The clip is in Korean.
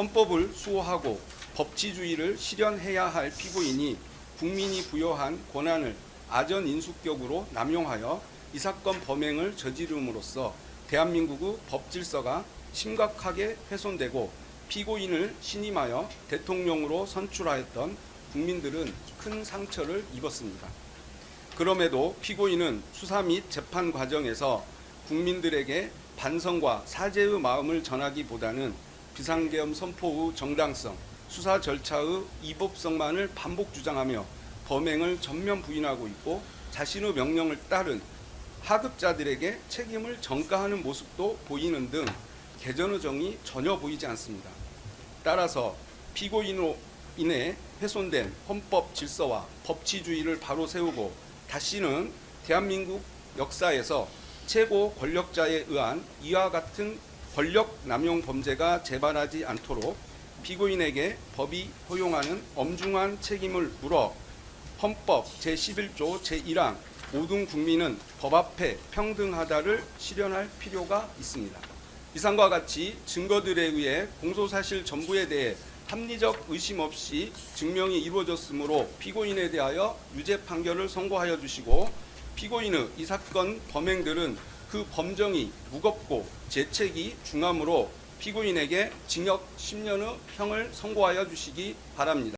헌법을 수호하고 법치주의를 실현해야 할 피고인이 국민이 부여한 권한을 아전 인수격으로 남용하여 이 사건 범행을 저지름으로써 대한민국의 법 질서가 심각하게 훼손되고 피고인을 신임하여 대통령으로 선출하였던 국민들은 큰 상처를 입었습니다. 그럼에도 피고인은 수사 및 재판 과정에서 국민들에게 반성과 사죄의 마음을 전하기보다는 비상계엄 선포의 정당성, 수사 절차의 이법성만을 반복 주장하며 범행을 전면 부인하고 있고 자신의 명령을 따른 하급자들에게 책임을 전가하는 모습도 보이는 등 개전의 정이 전혀 보이지 않습니다. 따라서 피고인으로 인해 훼손된 헌법 질서와 법치주의를 바로 세우고 다시는 대한민국 역사에서 최고 권력자에 의한 이와 같은 권력 남용 범죄가 재발하지 않도록 피고인에게 법이 허용하는 엄중한 책임을 물어 헌법 제11조 제1항 모든 국민은 법 앞에 평등하다를 실현할 필요가 있습니다. 이상과 같이 증거들에 의해 공소사실 전부에 대해 합리적 의심 없이 증명이 이루어졌으므로 피고인에 대하여 유죄 판결을 선고하여 주시고 피고인의 이 사건 범행들은 그 범정이 무겁고 재책이 중함으로 피고인에게 징역 10년의 형을 선고하여 주시기 바랍니다.